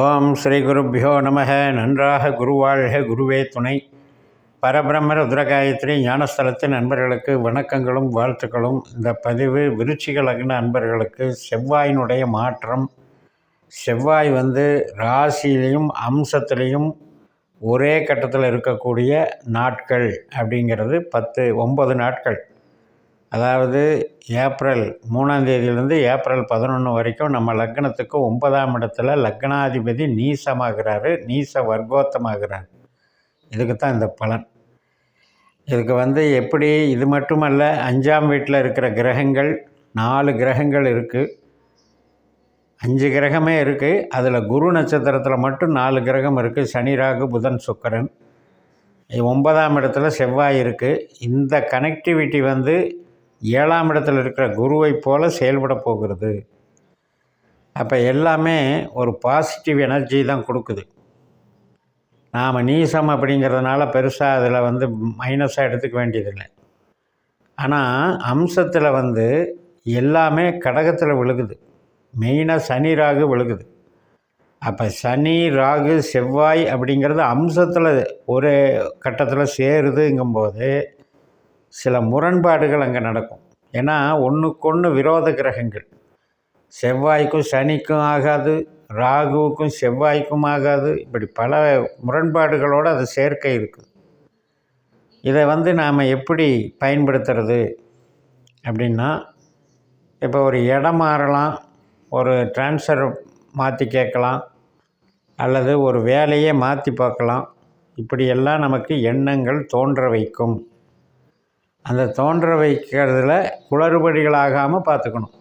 ஓம் ஸ்ரீ குருப்பியோ நமக நன்றாக குருவாழ்க குருவே துணை. பரபிரம்ம ருத்ரகாயத்ரி ஞானஸ்தலத்தின் நண்பர்களுக்கு வணக்கங்களும் வாழ்த்துக்களும். இந்த பதிவு விருச்சிக லக்ன அன்பர்களுக்கு செவ்வாயினுடைய மாற்றம். செவ்வாய் வந்து ராசியிலையும் அம்சத்திலையும் ஒரே கட்டத்தில் இருக்கக்கூடிய நாட்கள் அப்படிங்கிறது பத்து ஒன்பது நாட்கள். அதாவது ஏப்ரல் மூணாம் தேதியிலேருந்து ஏப்ரல் பதினொன்று வரைக்கும் நம்ம லக்னத்துக்கு ஒன்பதாம் இடத்துல லக்னாதிபதி நீசமாகிறாரு நீச வர்க்கோத்தமாகிறார். இதுக்கு தான் இந்த பலன். இதுக்கு வந்து எப்படி இது மட்டுமல்ல அஞ்சாம் வீட்டில் இருக்கிற கிரகங்கள் நாலு கிரகங்கள் இருக்குது அஞ்சு கிரகமே இருக்குது அதில் குரு நட்சத்திரத்தில் மட்டும் நாலு கிரகம் இருக்குது சனி ராகு புதன் சுக்கரன். ஒன்பதாம் இடத்துல செவ்வாய் இருக்குது இந்த கனெக்டிவிட்டி வந்து ஏழாம் இடத்தில் இருக்கிற குருவை போல் செயல்பட போகிறது. அப்போ எல்லாமே ஒரு பாசிட்டிவ் எனர்ஜி தான் கொடுக்குது. நாம் நீசம் அப்படிங்கிறதுனால பெருசாக அதில் வந்து மைனஸாக எடுத்துக்க வேண்டியதில்லை. ஆனால் அம்சத்தில் வந்து எல்லாமே கடகத்தில் விழுகுது. மெயினாக சனி ராகு விழுகுது. அப்போ சனி ராகு செவ்வாய் அப்படிங்கிறது அம்சத்தில் ஒரு கட்டத்தில் சேருதுங்கும்போது சில முரண்பாடுகள் அங்கே நடக்கும். ஏன்னா ஒன்றுக்கொன்று விரோத கிரகங்கள். செவ்வாய்க்கும் சனிக்கும் ஆகாது ராகுவுக்கும் செவ்வாய்க்கும் ஆகாது. இப்படி பல முரண்பாடுகளோடு அது சேர்க்கை இருக்குது. இதை வந்து நாம் எப்படி பயன்படுத்துறது அப்படின்னா இப்போ ஒரு இடம் மாறலாம் ஒரு டிரான்ஸ்ஃபர் மாற்றி கேட்கலாம் அல்லது ஒரு வேலையே மாற்றி பார்க்கலாம். இப்படியெல்லாம் நமக்கு எண்ணங்கள் தோன்ற வைக்கும். அந்த தோன்ற வைக்கிறதுல குளறுபடிகளாகாமல் பார்த்துக்கணும்.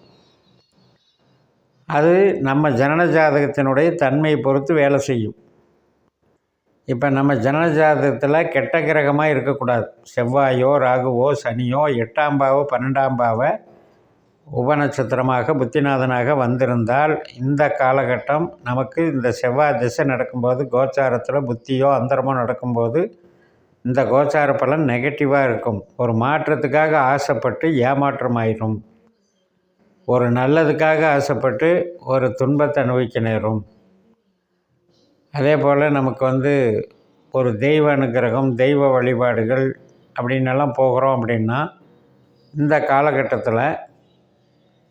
அது நம்ம ஜனன ஜாதகத்தினுடைய தன்மையை பொறுத்து வேலை செய்யும். இப்போ நம்ம ஜனன ஜாதகத்தில் கெட்ட கிரகமாக இருக்கக்கூடாது. செவ்வாயோ ராகுவோ சனியோ எட்டாம் பாவோ பன்னெண்டாம் பாவை உபநட்சத்திரமாக புத்திநாதனாக வந்திருந்தால் இந்த காலகட்டம் நமக்கு இந்த செவ்வாய் திசை நடக்கும்போது கோச்சாரத்தில் புத்தியோ அந்தரமோ நடக்கும்போது இந்த கோச்சார பலன் நெகட்டிவாக இருக்கும். ஒரு மாற்றத்துக்காக ஆசைப்பட்டு ஏமாற்றம் ஆயிடும் ஒரு நல்லதுக்காக ஆசைப்பட்டு ஒரு துன்பத்தை அனுபவிக்க நேரும். அதே போல் நமக்கு வந்து ஒரு தெய்வ அனுகிரகம் தெய்வ வழிபாடுகள் அப்படின்னெல்லாம் போகிறோம் அப்படின்னா இந்த காலகட்டத்தில்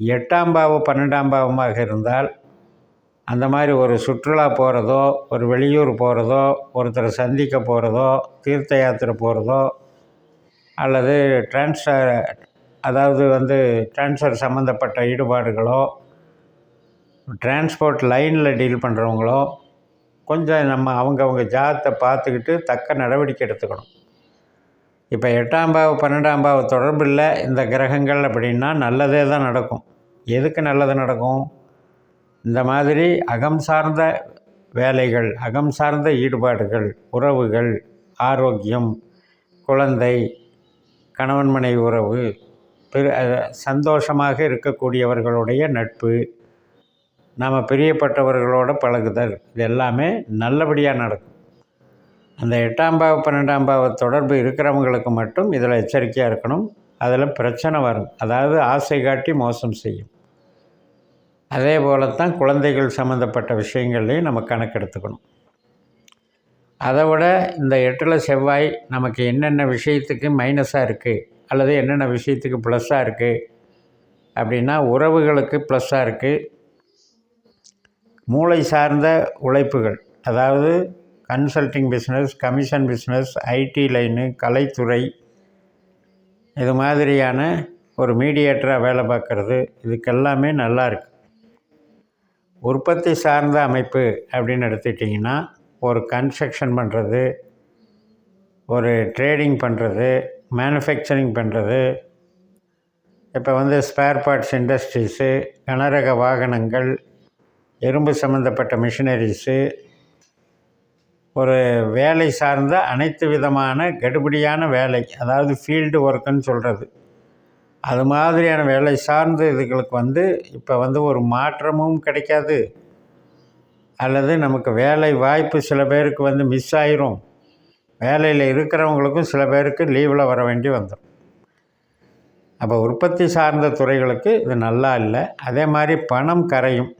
எட்டாம் பாவம் பன்னெண்டாம் பாவமாக இருந்தால் அந்த மாதிரி ஒரு சுற்றுலா போகிறதோ ஒரு வெளியூர் போகிறதோ ஒருத்தரை சந்திக்க போகிறதோ தீர்த்த யாத்திரை போகிறதோ அல்லது டிரான்ஸ்ஃபர் அதாவது வந்து டிரான்ஸ்ஃபர் சம்மந்தப்பட்ட ஈடுபாடுகளோ டிரான்ஸ்போர்ட் லைனில் டீல் பண்ணுறவங்களோ கொஞ்சம் நம்ம அவங்கவுங்க ஜாத்தை பார்த்துக்கிட்டு தக்க நடவடிக்கை எடுத்துக்கணும். இப்போ எட்டாம் பாவ பன்னெண்டாம் பாவ தொடர்பில் இந்த கிரகங்கள் அப்படின்னா நல்லதே தான் நடக்கும். எதுக்கு நல்லது நடக்கும்? இந்த மாதிரி அகம் சார்ந்த வேலைகள் அகம் சார்ந்த ஈடுபாடுகள் உறவுகள் ஆரோக்கியம் குழந்தை கணவன் மனைவி உறவு பெரு சந்தோஷமாக இருக்கக்கூடியவர்களுடைய நட்பு நாம் பிரியப்பட்டவர்களோட பழகுதல் இது எல்லாமே நல்லபடியாக நடக்கும். அந்த எட்டாம் பாவ பன்னெண்டாம் பாவ தொடர்பு இருக்கிறவங்களுக்கு மட்டும் இதில் எச்சரிக்கையாக இருக்கணும். அதில் பிரச்சனை வரும். அதாவது ஆசை காட்டி மோசம் செய்யும். அதே போல தான் குழந்தைகள் சம்மந்தப்பட்ட விஷயங்கள்லையும் நம்ம கணக்கெடுத்துக்கணும். அதை விட இந்த எட்டில் செவ்வாய் நமக்கு என்னென்ன விஷயத்துக்கு மைனஸாக இருக்குது அல்லது என்னென்ன விஷயத்துக்கு ப்ளஸ்ஸாக இருக்குது அப்படின்னா உறவுகளுக்கு ப்ளஸ்ஸாக இருக்குது மூளை சார்ந்த உழைப்புகள் அதாவது consulting business commission business IT line கலைத்துறை இது மாதிரியான ஒரு மீடியேட்டராக வேலை பார்க்குறது. இதுக்கெல்லாமே நல்லா இருக்குது உற்பத்தி சார்ந்த அமைப்பு அப்படின்னு எடுத்துக்கிட்டிங்கன்னா ஒரு கன்ஸ்ட்ரக்ஷன் பண்ணுறது ஒரு ட்ரேடிங் பண்ணுறது மேனுஃபேக்சரிங் பண்ணுறது இப்போ வந்து ஸ்பேர் பார்ட்ஸ் இண்டஸ்ட்ரீஸு கனரக வாகனங்கள் இரும்பு சம்மந்தப்பட்ட மிஷினரிஸு ஒரு வேலை சார்ந்த அனைத்து விதமான கடுபடியான வேலை அதாவது ஃபீல்டு ஒர்க்குன்னு சொல்கிறது அது மாதிரியான வேலை சார்ந்த இதுகளுக்கு வந்து இப்போ வந்து ஒரு மாற்றமும் கிடைக்காது. அல்லது நமக்கு வேலை வாய்ப்பு சில பேருக்கு வந்து மிஸ் ஆயிரும். வேலையில் இருக்கிறவங்களுக்கும் சில பேருக்கு லீவில் வர வேண்டி வந்துடும் அப்போ உற்பத்தி சார்ந்த துறைகளுக்கு இது நல்லா இல்லை. அதே மாதிரி பணம் கரையும்.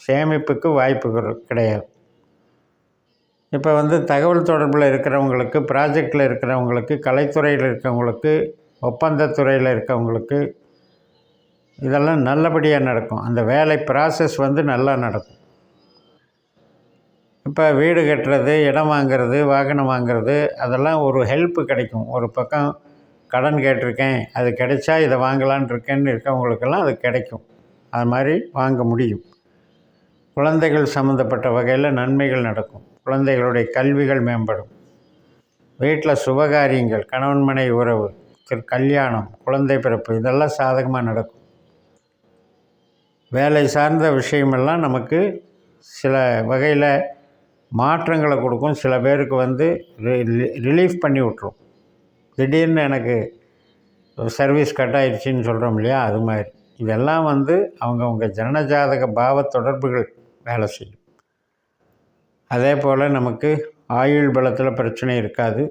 சேமிப்புக்கு வாய்ப்பு கிடையாது. இப்போ வந்து தகவல் தொடர்பில் இருக்கிறவங்களுக்கு ப்ராஜெக்டில் இருக்கிறவங்களுக்கு கலைத்துறையில் இருக்கிறவங்களுக்கு ஒப்பந்தத்துறையில் இருக்கவங்களுக்கு இதெல்லாம் நல்லபடியாக நடக்கும். அந்த வேலை ப்ராசஸ் வந்து நல்லா நடக்கும். இப்போ வீடு கட்டுறது இடம் வாங்கிறது வாகனம் வாங்கிறது அதெல்லாம் ஒரு ஹெல்ப்பு கிடைக்கும். ஒரு பக்கம் கடன் கேட்டிருக்கேன் அது கிடைச்சா இதை வாங்கலான் இருக்கேன்னு இருக்கவங்களுக்கெல்லாம் அது கிடைக்கும். அது மாதிரி வாங்க முடியும். குழந்தைகள் சம்மந்தப்பட்ட வகையில் நன்மைகள் நடக்கும். குழந்தைகளுடைய கல்விகள் மேம்படும். வீட்டில் சுபகாரியங்கள் கணவன் மனை உறவு திரு கல்யாணம் குழந்தை பிறப்பு இதெல்லாம் சாதகமாக நடக்கும். வேலை சார்ந்த விஷயமெல்லாம் நமக்கு சில வகையில் மாற்றங்களை கொடுக்கும். சில பேருக்கு வந்து ரிலீஃப் பண்ணி விட்ரும் திடீர்னு எனக்கு சர்வீஸ் கட் ஆயிடுச்சின்னு சொல்கிறோம் இல்லையா? அது மாதிரி. இதெல்லாம் வந்து அவங்கவுங்க ஜனஜாதக பாவ தொடர்புகள் வேலை செய்யும். அதே போல் நமக்கு ஆயுள் பலத்தில் பிரச்சனை இருக்காது.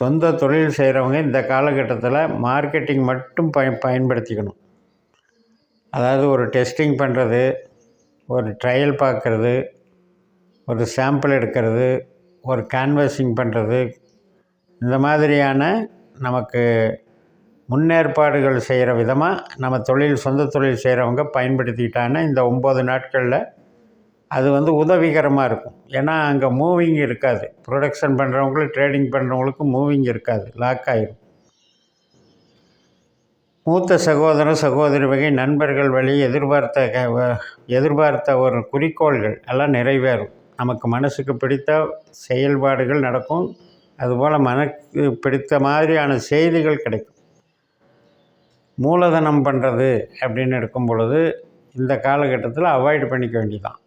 சொந்த தொழில் செய்கிறவங்க இந்த காலகட்டத்தில் மார்க்கெட்டிங் மட்டும் பய பயன்படுத்திக்கணும். அதாவது ஒரு டெஸ்டிங் பண்ணுறது ஒரு ட்ரையல் பார்க்குறது ஒரு சாம்பிள் எடுக்கிறது ஒரு கேன்வஸிங் பண்ணுறது இந்த மாதிரியான நமக்கு முன்னேற்பாடுகள் செய்கிற விதமாக நம்ம தொழில் சொந்த தொழில் செய்கிறவங்க பயன்படுத்திக்கிட்டாங்கன்னா இந்த ஒம்பது நாட்களில் அது வந்து உதவிகரமாக இருக்கும். ஏன்னா அங்கே மூவிங் இருக்காது. ப்ரொடக்ஷன் பண்ணுறவங்களுக்கு ட்ரேடிங் பண்ணுறவங்களுக்கு மூவிங் இருக்காது. லாக் ஆகிடும் மூத்த சகோதர சகோதரி வகை நண்பர்கள் வழி எதிர்பார்த்த எதிர்பார்த்த ஒரு குறிக்கோள்கள் எல்லாம் நிறைவேறும். நமக்கு மனசுக்கு பிடித்த செயல்பாடுகள் நடக்கும். அதுபோல் மனக்கு பிடித்த மாதிரியான செய்திகள் கிடைக்கும். மூலதனம் பண்ணுறது அப்படின்னு எடுக்கும் பொழுது இந்த காலகட்டத்தில் அவாய்டு பண்ணிக்க வேண்டியதான்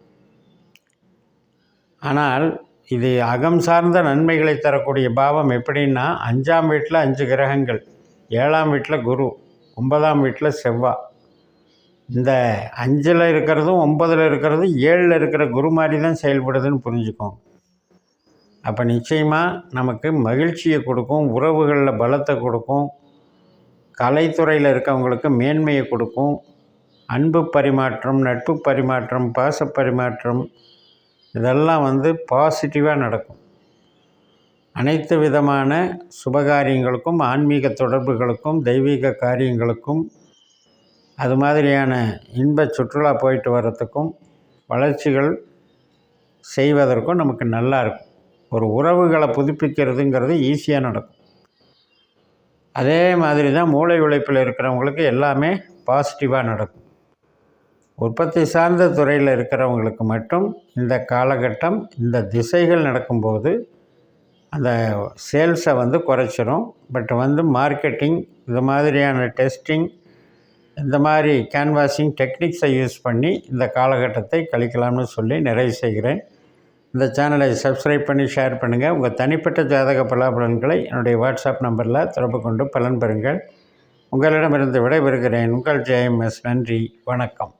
ஆனால் இது அகம் சார்ந்த நன்மைகளை தரக்கூடிய பாவம் எப்படின்னா அஞ்சாம் வீட்டில் அஞ்சு கிரகங்கள் ஏழாம் வீட்டில் குரு ஒன்பதாம் வீட்டில் செவ்வாய் இந்த அஞ்சில் இருக்கிறதும் ஒன்பதில் இருக்கிறதும் ஏழில் இருக்கிற குரு மாதிரி தான் செயல்படுதுன்னு புரிஞ்சுக்கோங்க. அப்போ நிச்சயமாக நமக்கு மகிழ்ச்சியை கொடுக்கும் உறவுகளில் பலத்தை கொடுக்கும் கலைத்துறையில் இருக்கவங்களுக்கு மேன்மையை கொடுக்கும் அன்பு பரிமாற்றம் நட்பு பரிமாற்றம் பாச பரிமாற்றம் இதெல்லாம் வந்து பாசிட்டிவாக நடக்கும். அனைத்து விதமான சுபகாரியங்களுக்கும் ஆன்மீக தொடர்புகளுக்கும் தெய்வீக காரியங்களுக்கும் அது மாதிரியான இன்ப சுற்றுலா போயிட்டு வர்றதுக்கும் வளர்ச்சிகள் செய்வதற்கும் நமக்கு நல்லா இருக்கும். ஒரு உறவுகளை புதுப்பிக்கிறதுங்கிறது ஈஸியாக நடக்கும். அதே மாதிரி தான் மூளை உழைப்பில் இருக்கிறவங்களுக்கு எல்லாமே பாசிட்டிவாக நடக்கும். உற்பத்தி சார்ந்த துறையில் இருக்கிறவங்களுக்கு மட்டும் இந்த காலகட்டம் இந்த திசைகள் நடக்கும்போது அந்த சேல்ஸை வந்து குறைச்சிரும். பட் வந்து மார்க்கெட்டிங் இது மாதிரியான டெஸ்டிங் இந்த மாதிரி கேன்வாசிங் டெக்னிக்ஸை யூஸ் பண்ணி இந்த காலகட்டத்தை கழிக்கலாம்னு சொல்லி நிறைவு செய்கிறேன். இந்த சேனலை சப்ஸ்கிரைப் பண்ணி ஷேர் பண்ணுங்கள் உங்கள் தனிப்பட்ட ஜாதக பலாபலன்களை என்னுடைய வாட்ஸ்அப் நம்பரில் தொடர்பு கொண்டு பலன் பெறுங்கள். உங்களிடமிருந்து விடைபெறுகிறேன். உங்கள் ஜெயம்எஸ் நன்றி. வணக்கம்.